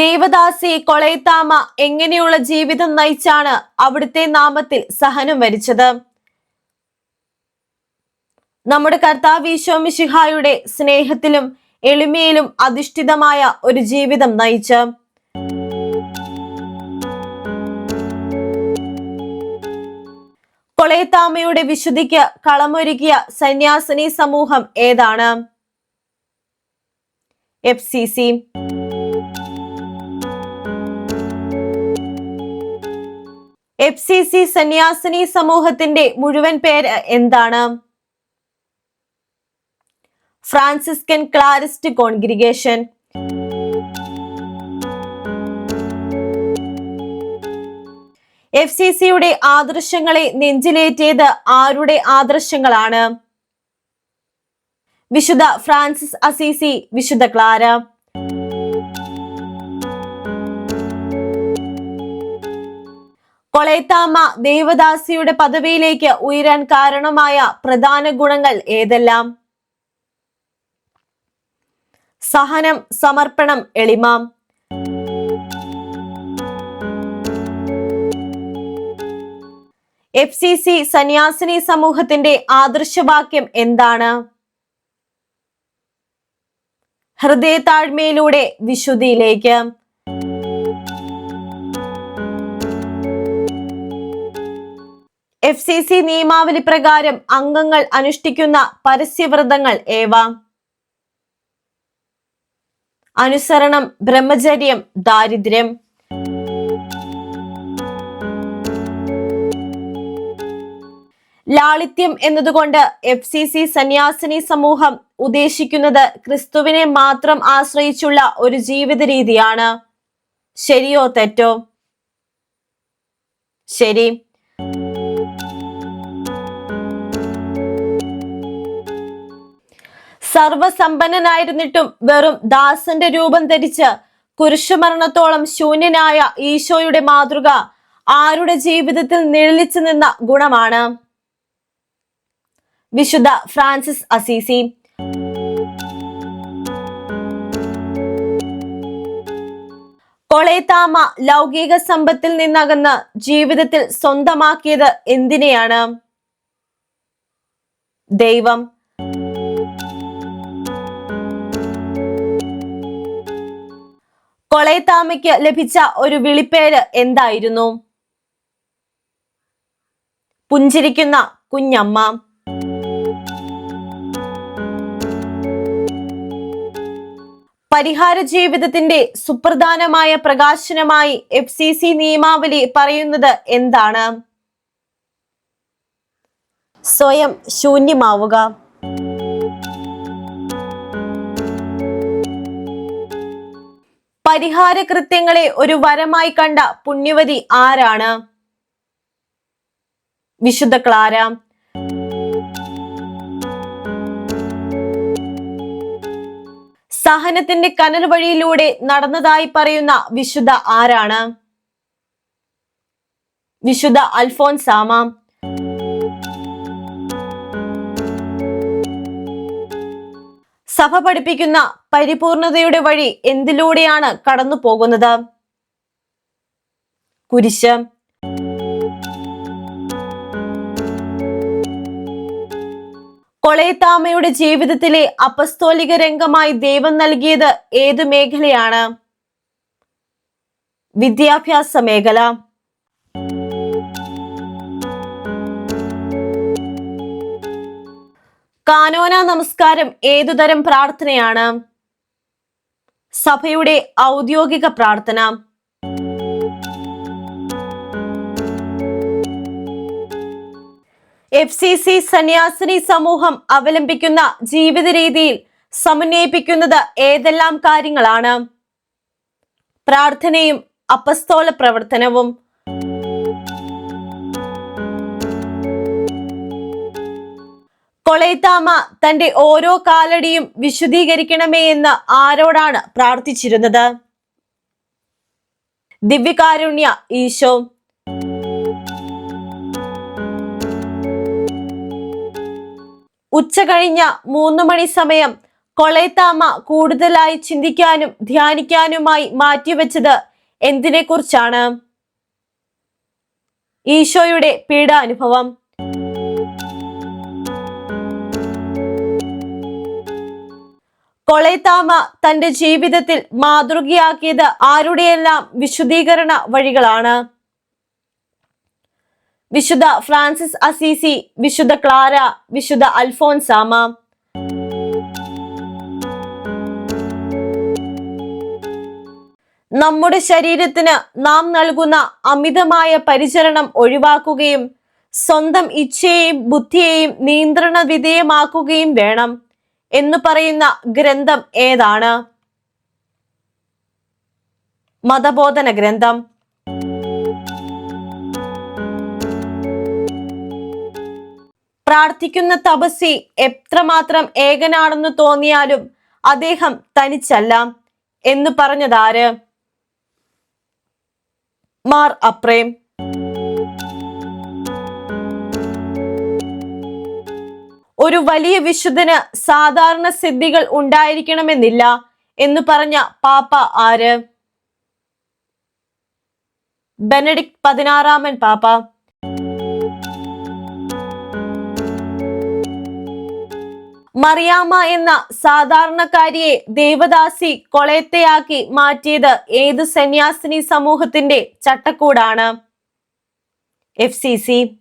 ദേവദാസി കൊളയത്താമ എങ്ങനെയുള്ള ജീവിതം നയിച്ചാണ് അവിടുത്തെ നാമത്തിൽ സഹനം വരിച്ചത്? നമ്മുടെ കർത്താവ് ഈശോമിശിഹായുടെ സ്നേഹത്തിലും എളിമയിലും അധിഷ്ഠിതമായ ഒരു ജീവിതം നയിച്ച്. കൊളയത്താമയുടെ വിശുദ്ധിക്ക് കളമൊരുക്കിയ സന്യാസിനി സമൂഹം ഏതാണ്? F C C. F C C സന്യാസിനി സമൂഹത്തിന്റെ മുഴുവൻ പേര് എന്താണ്? Franciscan Clarist Congregation. F C സിയുടെ ആദർശങ്ങളെ നെഞ്ചിലേറ്റിയത് ആരുടെ ആദർശങ്ങളാണ്? വിശുദ്ധ ഫ്രാൻസിസ് അസീസി വിശുദ്ധ ക്ലാര. കൊളയത്താമ്മ ദേവദാസിയുടെ പദവിയിലേക്ക് ഉയരാൻ കാരണമായ പ്രധാന ഗുണങ്ങൾ ഏതെല്ലാം? സഹനം സമർപ്പണം എളിമാം. എഫ് സി സി സന്യാസിനി സമൂഹത്തിന്റെ ആദർശവാക്യം എന്താണ്? ഹൃദയതാഴ്മയിലൂടെ വിശുദ്ധിയിലേക്ക്. എഫ് സി സി നിയമാവലി പ്രകാരം അംഗങ്ങൾ അനുഷ്ഠിക്കുന്ന പരസ്യവ്രതങ്ങൾ ഏവ? അനുസരണം ബ്രഹ്മചര്യം ദാരിദ്ര്യം. ലാളിത്യം എന്നതുകൊണ്ട് എഫ് സി സി സന്യാസിനി സമൂഹം ഉദ്ദേശിക്കുന്നത് ക്രിസ്തുവിനെ മാത്രം ആശ്രയിച്ചുള്ള ഒരു ജീവിത രീതിയാണ്. ശരിയോ തെറ്റോ? ശരി. സർവസമ്പന്നനായിരുന്നിട്ടും വെറും ദാസന്റെ രൂപം ധരിച്ച് കുരിശുമരണത്തോളം ശൂന്യനായ ഈശോയുടെ മാതൃക ആരുടെ ജീവിതത്തിൽ നിഴലിച്ചു നിന്ന ഗുണമാണ്? വിശുദ്ധ ഫ്രാൻസിസ് അസീസി. കൊളേത്താമ ലൗകിക സമ്പത്തിൽ നിന്നകന്ന് ജീവിതത്തിൽ സ്വന്തമാക്കിയത് എന്തിനെയാണ്? ദൈവം. കൊളയത്താമയ്ക്ക് ലഭിച്ച ഒരു വിളിപ്പേര് എന്തായിരുന്നു? പുഞ്ചിരിക്കുന്ന കുഞ്ഞമ്മ. പരിഹാര ജീവിതത്തിന്റെ സുപ്രധാനമായ പ്രകാശനമായി എഫ് സി സി നിയമാവലി പറയുന്നത് എന്താണ്? സ്വയം ശൂന്യമാവുക. പരിഹാര കൃത്യങ്ങളെ ഒരു വരമായി കണ്ട പുണ്യവതി ആരാണ്? വിശുദ്ധ ക്ലാര സഹനത്തിന്റെ കനൽ വഴിയിലൂടെ നടന്നതായി പറയുന്ന വിശുദ്ധ ആരാണ്? വിശുദ്ധ അൽഫോൻസാമ. സഭ പഠിപ്പിക്കുന്ന പരിപൂർണതയുടെ വഴി എന്തിലൂടെയാണ് കടന്നു പോകുന്നത്? കുരിശ്. കൊളയത്താമയുടെ ജീവിതത്തിലെ അപസ്തോലിക രംഗമായി ദൈവം നൽകിയത് ഏത് മേഖലയാണ്? വിദ്യാഭ്യാസ മേഖല. കാനോന നമസ്കാരം. ഏതുതരം പ്രാർത്ഥനയാണ്? സഭയുടെ ഔദ്യോഗിക പ്രാർത്ഥന. എഫ് സി സി സന്യാസിനി സമൂഹം അവലംബിക്കുന്ന ജീവിത രീതിയിൽ സമന്വയിപ്പിക്കുന്നത് ഏതെല്ലാം കാര്യങ്ങളാണ്? പ്രാർത്ഥനയും അപ്പസ്തോല പ്രവർത്തനവും കൊളയത്താമ തന്റെ ഓരോ കാലടിയും വിശുദ്ധീകരിക്കണമേ എന്ന് ആരോടാണ് പ്രാർത്ഥിച്ചിരുന്നത്? ദിവ്യകാരുണ്യ ഈശോ. ഉച്ച കഴിഞ്ഞ മൂന്ന് മണി സമയം കൊളയത്താമ കൂടുതലായി ചിന്തിക്കാനും ധ്യാനിക്കാനുമായി മാറ്റിവെച്ചത് എന്തിനെ കുറിച്ചാണ് ഈശോയുടെ പീഡാനുഭവം. കൊളേത്താമ തന്റെ ജീവിതത്തിൽ മാതൃകയാക്കിയത് ആരുടെയെല്ലാം വിശുദ്ധീകരണ വഴികളാണ്? വിശുദ്ധ ഫ്രാൻസിസ് അസീസി വിശുദ്ധ ക്ലാര വിശുദ്ധ അൽഫോൻസാമ. നമ്മുടെ ശരീരത്തിന് നാം നൽകുന്ന അമിതമായ പരിചരണം ഒഴിവാക്കുകയും സ്വന്തം ഇച്ഛയെയും ബുദ്ധിയെയും നിയന്ത്രണ വിധേയമാക്കുകയും വേണം. എന്ന് പറയുന്ന ഗ്രന്ഥം ഏതാണ്? മതബോധന ഗ്രന്ഥം. പ്രാർത്ഥിക്കുന്ന തപസ്സി എത്രമാത്രം ഏകനാണെന്ന് തോന്നിയാലും അദ്ദേഹം തനിച്ചല്ല. എന്ന് പറഞ്ഞതാര്? മാർ അപ്രേം. ഒരു വലിയ വിശുദ്ധന് സാധാരണ സിദ്ധികൾ ഉണ്ടായിരിക്കണമെന്നില്ല എന്ന് പറഞ്ഞ പാപ്പ ആര്? ബെനഡിക്ട് പതിനാറാമൻ പാപ്പ. മറിയാമ്മ എന്ന സാധാരണക്കാരിയെ ദേവദാസി കൊളയത്തയാക്കി മാറ്റിയത് ഏത് സന്യാസിനി സമൂഹത്തിന്റെ ചട്ടക്കൂടാണ്? F C C.